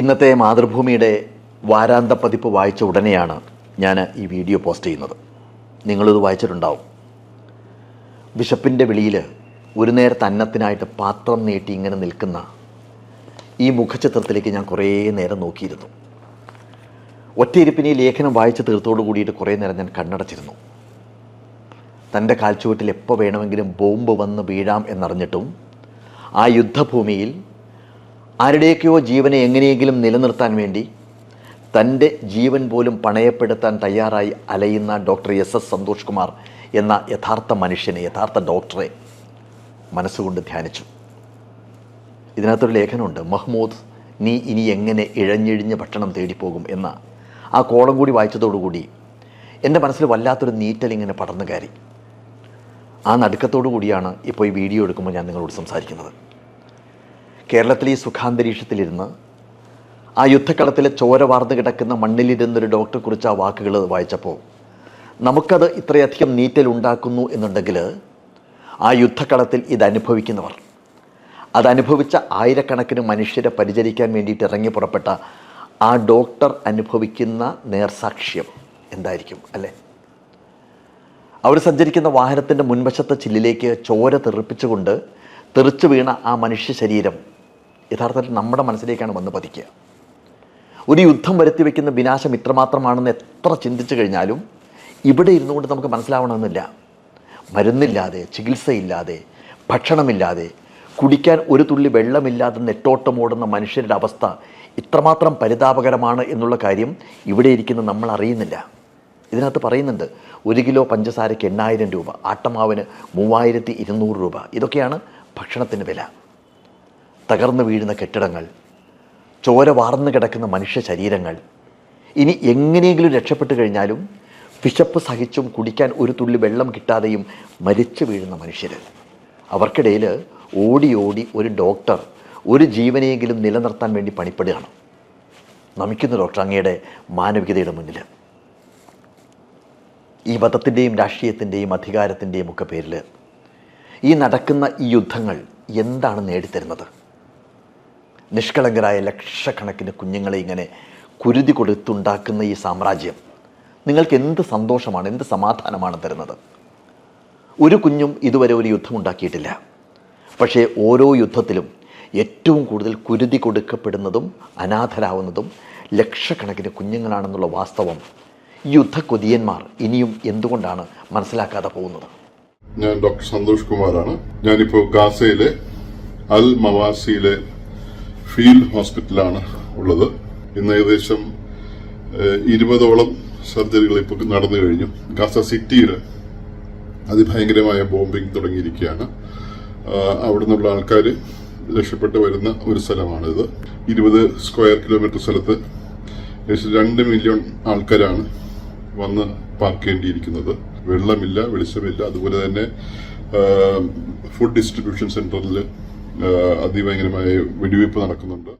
ഇന്നത്തെ മാതൃഭൂമിയുടെ വാരാന്ത പതിപ്പ് വായിച്ച ഉടനെയാണ് ഞാൻ ഈ വീഡിയോ പോസ്റ്റ് ചെയ്യുന്നത്. നിങ്ങളിത് വായിച്ചിട്ടുണ്ടാവും. ബിഷപ്പിന്റെ വിളിയിൽ ഒരു നേരത്തെ അന്നത്തിനായിട്ട് പാത്രം നീട്ടി ഇങ്ങനെ നിൽക്കുന്ന ഈ മുഖചിത്രത്തിലേക്ക് ഞാൻ കുറേ നേരം നോക്കിയിരുന്നു. ഒറ്റയിരുപ്പിന് ഈ ലേഖനം വായിച്ച് തീർത്തോടു കൂടിയിട്ട് കുറേ നേരം ഞാൻ കണ്ണടച്ചിരുന്നു. തന്റെ കാൽച്ചുവട്ടിൽ എപ്പോൾ വേണമെങ്കിലും ബോംബ് വന്ന് വീഴാം എന്നറിഞ്ഞിട്ടും ആ യുദ്ധഭൂമിയിൽ ആരുടെയൊക്കെയോ ജീവനെ എങ്ങനെയെങ്കിലും നിലനിർത്താൻ വേണ്ടി തന്റെ ജീവൻ പോലും പണയപ്പെടുത്താൻ തയ്യാറായി അലയുന്ന doctor S S Santhosh Kumar എന്ന യഥാർത്ഥ മനുഷ്യനെ യഥാർത്ഥ ഡോക്ടറെ മനസ്സുകൊണ്ട് ധ്യാനിച്ചു. ഇതിനകത്തൊരു ലേഖനമുണ്ട് മഹ്മൂദ് നീ ഇനി എങ്ങനെ ഇഴഞ്ഞിഴിഞ്ഞ് ഭക്ഷണം തേടിപ്പോകും? എന്ന ആ കോളം കൂടി വായിച്ചതോടുകൂടി എന്റെ മനസ്സിൽ വല്ലാത്തൊരു നീറ്റൽ ഇങ്ങനെ പടർന്നു കയറി. ആ നടുക്കത്തോടു കൂടിയാണ് ഇപ്പോൾ ഈ വീഡിയോ എടുക്കുമ്പോൾ ഞാൻ നിങ്ങളോട് സംസാരിക്കുന്നത്. കേരളത്തിലെ ഈ സുഖാന്തരീക്ഷത്തിലിരുന്ന് ആ യുദ്ധക്കളത്തിലെ ചോര വാർന്നു കിടക്കുന്ന മണ്ണിലിരുന്നൊരു ഡോക്ടറെ കുറിച്ച് ആ വാക്കുകൾ വായിച്ചപ്പോൾ നമുക്കത് ഇത്രയധികം നീറ്റൽ ഉണ്ടാക്കുന്നു എന്നുണ്ടെങ്കിൽ ആ യുദ്ധക്കളത്തിൽ ഇതനുഭവിക്കുന്നവർ അതനുഭവിച്ച ആയിരക്കണക്കിന് മനുഷ്യരെ പരിചരിക്കാൻ വേണ്ടിയിട്ട് ഇറങ്ങി പുറപ്പെട്ട ആ ഡോക്ടർ അനുഭവിക്കുന്ന നേർസാക്ഷ്യം എന്തായിരിക്കും അല്ലേ? അവർ സഞ്ചരിക്കുന്ന വാഹനത്തിന്റെ മുൻവശത്തെ ചില്ലിലേക്ക് ചോര തെറിപ്പിച്ചുകൊണ്ട് തെറിച്ചു വീണ ആ മനുഷ്യ ശരീരം യഥാർത്ഥത്തിൽ നമ്മുടെ മനസ്സിലേക്കാണ് വന്ന് പതിക്കുക. ഒരു യുദ്ധം വരുത്തി വയ്ക്കുന്ന വിനാശം ഇത്രമാത്രമാണെന്ന് എത്ര ചിന്തിച്ചു കഴിഞ്ഞാലും ഇവിടെ ഇരുന്നുകൊണ്ട് നമുക്ക് മനസ്സിലാവണമെന്നില്ല. മരുന്നില്ലാതെ ചികിത്സയില്ലാതെ ഭക്ഷണമില്ലാതെ കുടിക്കാൻ ഒരു തുള്ളി വെള്ളമില്ലാതെ നെട്ടോട്ടമോടുന്ന മനുഷ്യരുടെ അവസ്ഥ ഇത്രമാത്രം പരിതാപകരമാണ് എന്നുള്ള കാര്യം ഇവിടെ ഇരിക്കുന്ന നമ്മൾ അറിയുന്നില്ല. ഇതിനകത്ത് പറയുന്നുണ്ട് ഒരു കിലോ പഞ്ചസാരയ്ക്ക് എണ്ണായിരം രൂപ ആട്ടമാവിന് മൂവായിരത്തി ഇരുന്നൂറ് രൂപ. ഇതൊക്കെയാണ് ഭക്ഷണത്തിന് വില. തകർന്നു വീഴുന്ന കെട്ടിടങ്ങൾ ചോര വാർന്നു കിടക്കുന്ന മനുഷ്യ ശരീരങ്ങൾ. ഇനി എങ്ങനെയെങ്കിലും രക്ഷപ്പെട്ടു കഴിഞ്ഞാലും വിശപ്പ് സഹിച്ചും കുടിക്കാൻ ഒരു തുള്ളി വെള്ളം കിട്ടാതെയും മരിച്ചു വീഴുന്ന മനുഷ്യർ അവർക്കിടയിൽ ഓടി ഓടി ഒരു ഡോക്ടർ ഒരു ജീവനെയെങ്കിലും നിലനിർത്താൻ വേണ്ടി പണിപ്പെടുകയാണ്. നമിക്കുന്ന ഡോക്ടർ അങ്ങയുടെ മാനവികതയുടെ മുന്നിൽ ഈ മതത്തിന്റെയും രാഷ്ട്രീയത്തിന്റെയും അധികാരത്തിന്റെയും ഒക്കെ പേരിൽ ഈ നടക്കുന്ന ഈ യുദ്ധങ്ങൾ എന്താണ് നേടിത്തരുന്നത്? നിഷ്കളങ്കരായ ലക്ഷക്കണക്കിന് കുഞ്ഞുങ്ങളെ ഇങ്ങനെ കുരുതി കൊടുത്തുണ്ടാക്കുന്ന ഈ സാമ്രാജ്യം നിങ്ങൾക്ക് എന്ത് സന്തോഷമാണ് എന്ത് സമാധാനമാണ് തരുന്നത്? ഒരു കുഞ്ഞും ഇതുവരെ ഒരു യുദ്ധം ഉണ്ടാക്കിയിട്ടില്ല. പക്ഷേ ഓരോ യുദ്ധത്തിലും ഏറ്റവും കൂടുതൽ കുരുതി കൊടുക്കപ്പെടുന്നതും അനാഥരാവുന്നതും ലക്ഷക്കണക്കിന് കുഞ്ഞുങ്ങളാണെന്നുള്ള വാസ്തവം യുദ്ധക്കൊതിയന്മാർ ഇനിയും എന്തുകൊണ്ടാണ് മനസ്സിലാക്കാതെ പോകുന്നത്? ഞാൻ ഡോക്ടർ സന്തോഷ് കുമാറാണ്. ഞാനിപ്പോൾ ഗാസയിലെ അൽ മവാസിയിലെ ഫീൽഡ് ഹോസ്പിറ്റലാണ് ഉള്ളത്. ഇന്ന് ഏകദേശം ഇരുപതോളം സർജറികൾ ഇപ്പോൾ നടന്നു കഴിഞ്ഞു. ഗാസ സിറ്റിയിൽ അതിഭയങ്കരമായ ബോംബിംഗ് തുടങ്ങിയിരിക്കുകയാണ്. അവിടെ നിന്നുള്ള ആൾക്കാർ രക്ഷപ്പെട്ട് വരുന്ന ഒരു സ്ഥലമാണിത്. ഇരുപത് സ്ക്വയർ കിലോമീറ്റർ സ്ഥലത്ത് ഏകദേശം രണ്ട് മില്യൺ ആൾക്കാരാണ് വന്ന് പാർക്കേണ്ടിയിരിക്കുന്നത് വെള്ളമില്ല വെളിച്ചമില്ല. അതുപോലെ തന്നെ ഫുഡ് ഡിസ്ട്രിബ്യൂഷൻ സെന്ററിൽ അതിഭയങ്കരമായ വെടിവയ്പ് നടക്കുന്നുണ്ട്.